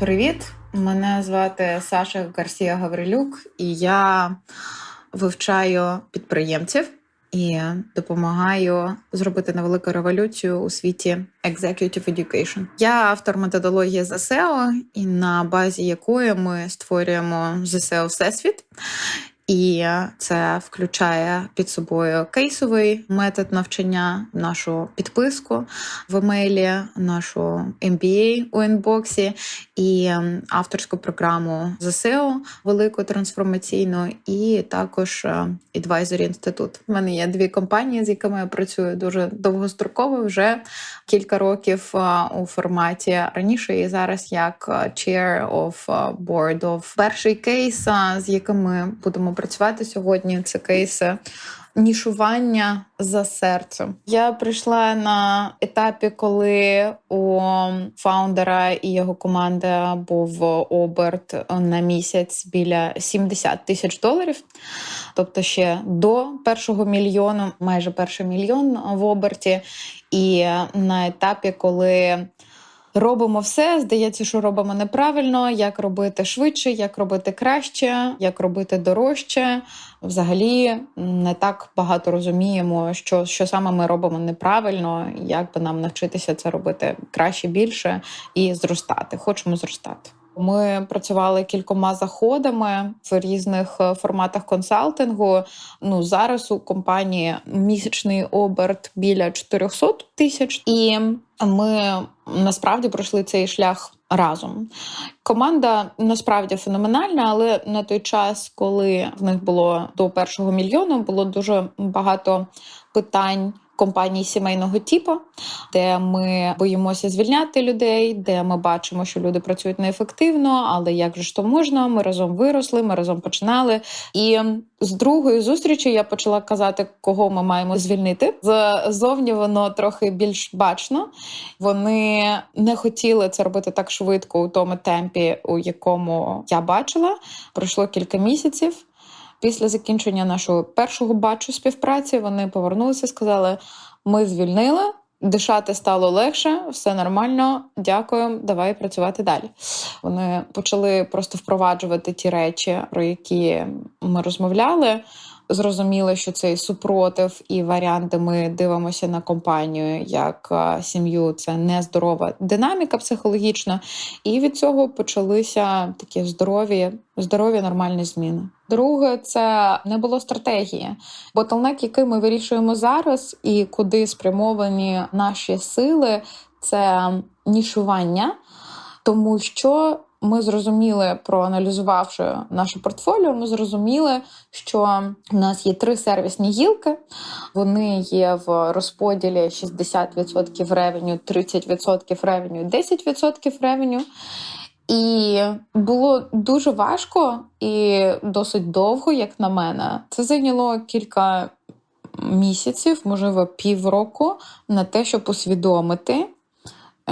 Привіт! Мене звати Саша Гарсія Гаврилюк, і я вивчаю підприємців і допомагаю зробити невелику революцію у світі Executive Education. Я автор методології ЗСЕО, і на базі якої ми створюємо ЗСЕО Всесвіт. І це включає під собою кейсовий метод навчання, нашу підписку в емейлі, нашу MBA у інбоксі і авторську програму ЗСЕО велику трансформаційну, і також Advisory інститут. У мене є дві компанії, з якими я працюю дуже довгостроково, вже кілька років у форматі раніше і зараз як Chair of Board of. Перший кейс, з яким ми будемо працювати сьогодні. Це кейси нішування за серцем. Я прийшла на етапі, коли у фаундера і його команди був оберт на місяць біля 70 тисяч доларів. Тобто ще до першого мільйону, майже перший мільйон в оберті, і на етапі, коли Робимо все, здається, що робимо неправильно, як робити швидше, як робити краще, як робити дорожче. Взагалі не так багато розуміємо, що що саме ми робимо неправильно, як би нам навчитися це робити краще, більше і зростати. Хочемо зростати. Ми працювали кількома заходами в різних форматах консалтингу. Ну зараз у компанії місячний оберт біля 400 тисяч, і ми насправді пройшли цей шлях разом. Команда насправді феноменальна, але на той час, коли в них було до першого мільйону, було дуже багато питань компаній сімейного типу, де ми боїмося звільняти людей, де ми бачимо, що люди працюють неефективно, але як же ж то можна? Ми разом виросли, ми разом починали. І з другої зустрічі я почала казати, кого ми маємо звільнити. Ззовні воно трохи більш бачно. Вони не хотіли це робити так швидко у тому темпі, у якому я бачила. Пройшло кілька місяців. Після закінчення нашого першого бачу співпраці вони повернулися, сказали: ми звільнили, дишати стало легше, все нормально. Дякую, давай працювати далі. Вони почали просто впроваджувати ті речі, про які ми розмовляли. Зрозуміли, що цей супротив і варіанти ми дивимося на компанію як сім'ю. Це нездорова динаміка психологічна, і від цього почалися такі здорові, здорові нормальні зміни. Друге, це не було стратегії. Ботлнек, який ми вирішуємо зараз, і куди спрямовані наші сили, це нішування, тому що ми зрозуміли, проаналізувавши наше портфоліо, ми зрозуміли, що в нас є три сервісні гілки. Вони є в розподілі 60% ревеню, 30% ревеню, 10% ревеню. І було дуже важко і досить довго, як на мене. Це зайняло кілька місяців, можливо, півроку, на те, щоб усвідомити,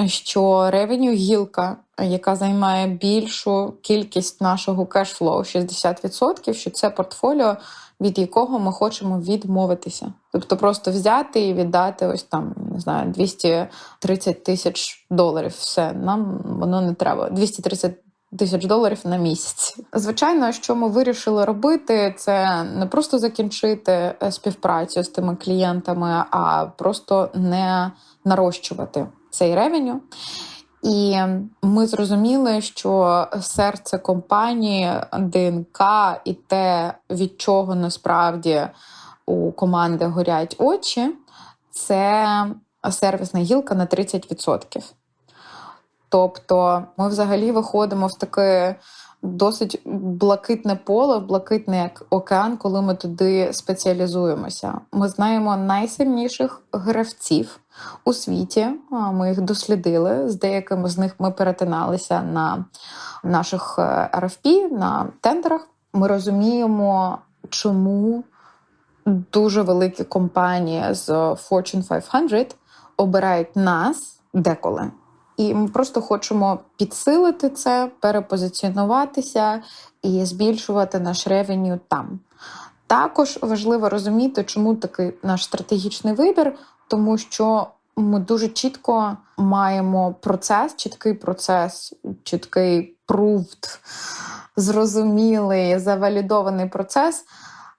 що ревеню гілка, яка займає більшу кількість нашого кешфлоу, 60%, що це портфоліо, від якого ми хочемо відмовитися. Тобто просто взяти і віддати ось там, не знаю, 230 тисяч доларів. Все, нам воно не треба. 230 Тисяч доларів на місяць. Звичайно, що ми вирішили робити, це не просто закінчити співпрацю з тими клієнтами, а просто не нарощувати цей ревеню. І ми зрозуміли, що серце компанії, ДНК і те, від чого насправді у команди горять очі, це сервісна гілка на 30%. Тобто ми взагалі виходимо в таке досить блакитне поле, блакитний океан, коли ми туди спеціалізуємося. Ми знаємо найсильніших гравців у світі. Ми їх дослідили. З деякими з них ми перетиналися на наших RFP, на тендерах. Ми розуміємо, чому дуже великі компанії з Fortune 500 обирають нас деколи. І ми просто хочемо підсилити це, перепозиціонуватися і збільшувати наш ревеню там. Також важливо розуміти, чому такий наш стратегічний вибір, тому що Ми дуже чітко маємо процес, чіткий процес, чіткий proved, зрозумілий, завалідований процес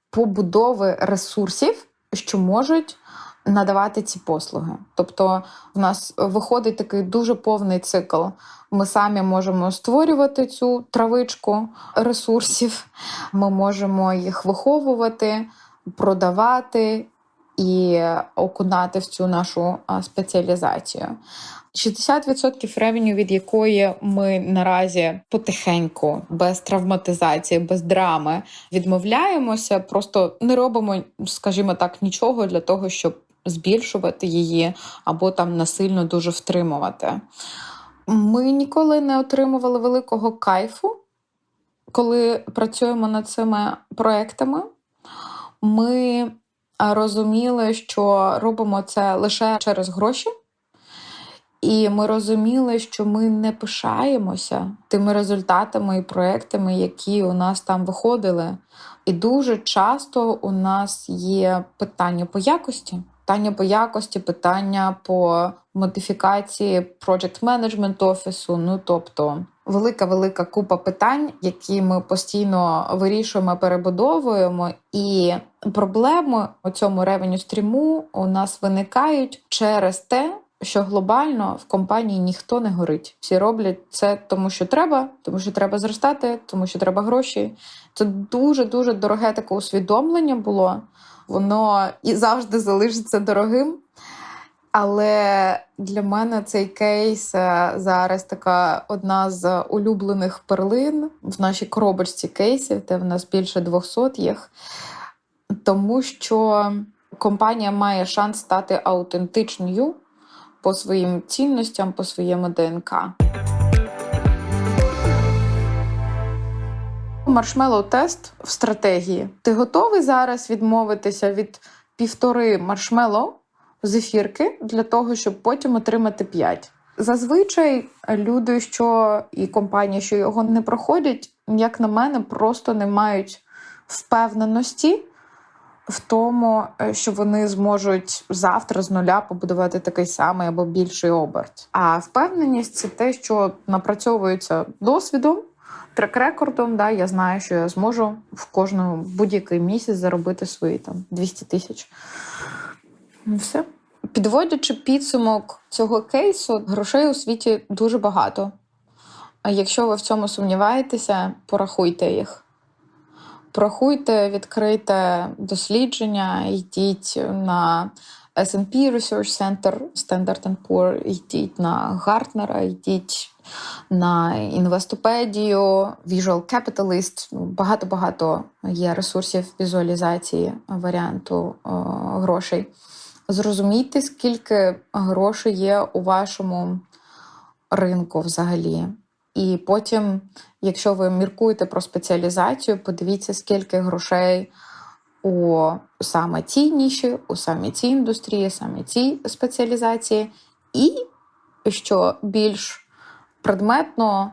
побудови ресурсів, що можуть надавати ці послуги. Тобто, в нас виходить такий дуже повний цикл. Ми самі можемо створювати цю травичку ресурсів, ми можемо їх виховувати, продавати і окунати в цю нашу спеціалізацію. 60% ревеню, від якої ми наразі потихеньку, без травматизації, без драми відмовляємося, просто не робимо, скажімо так, нічого для того, щоб збільшувати її або там насильно дуже втримувати. Ми ніколи не отримували великого кайфу, коли працюємо над цими проектами. Ми розуміли, що робимо це лише через гроші. І ми розуміли, що ми не пишаємося тими результатами і проектами, які у нас там виходили. І дуже часто у нас є питання по якості. Питання по якості, питання по модифікації project management офісу. Ну тобто велика велика купа питань, які ми постійно вирішуємо, перебудовуємо. І проблеми у цьому ревеню стріму у нас виникають через те. Що глобально в компанії ніхто не горить. Всі роблять це тому, що треба, тому що треба зростати, тому що треба гроші. Це дуже дуже дороге таке усвідомлення було. Воно і завжди залишиться дорогим. Але для мене цей кейс е, зараз така одна з улюблених перлин в нашій коробочці кейсів, де в нас більше 200 їх, тому що компанія має шанс стати аутентичною по своїм цінностям, по своєму ДНК. Маршмеллоу тест в стратегії. Ти готовий зараз відмовитися від півтори маршмеллоу з ефірки для того, щоб потім отримати п'ять? Зазвичай люди, що і компанії, що його не проходять, як на мене, просто не мають впевненості в тому, е, що вони зможуть завтра з нуля побудувати такий самий або більший оберт. А впевненість це те, що напрацьовується досвідом, трек-рекордом. Да, Я знаю, що я зможу в кожному будь-який місяць заробити свої там 200 тисяч. Ну, Все. Підводячи підсумок цього кейсу, грошей у світі дуже багато. А якщо ви в цьому сумніваєтеся, порахуйте їх. Порахуйте, відкрийте дослідження, йдіть на S&P Research Center, Standard Poor, йдіть на Гартнера, йдіть на інвестопедію, Visual Capitalist. Багато-багато є ресурсів візуалізації варіанту о, грошей. Зрозумійте, скільки грошей є у вашому ринку взагалі. І потім, якщо ви міркуєте про спеціалізацію, подивіться, скільки грошей у саме цій ніші, у саме цій індустрії, саме цій спеціалізації, і що більш предметно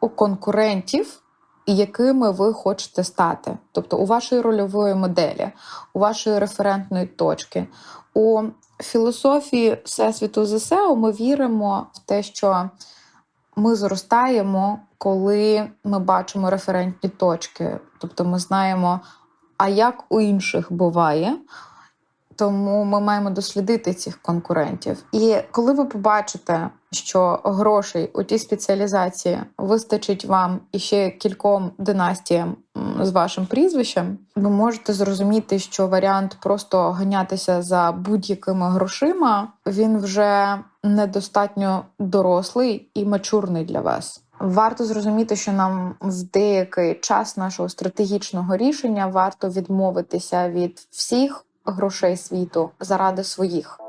у конкурентів, якими ви хочете стати, тобто у вашої рольової моделі, у вашої референтної точки. У філософії Всесвіту ЗСЕО ми віримо в те, що ми зростаємо, коли ми бачимо референтні точки. Тобто ми знаємо, а як у інших буває. Тому ми маємо дослідити цих конкурентів. І коли ви побачите, що грошей у тій спеціалізації вистачить вам іще кільком династіям з вашим прізвищем, ви можете зрозуміти, що варіант просто ганятися за будь-якими грошима він вже недостатньо дорослий і мачурний для вас. Варто зрозуміти, що нам в деякий час нашого стратегічного рішення варто відмовитися від всіх грошей світу заради своїх.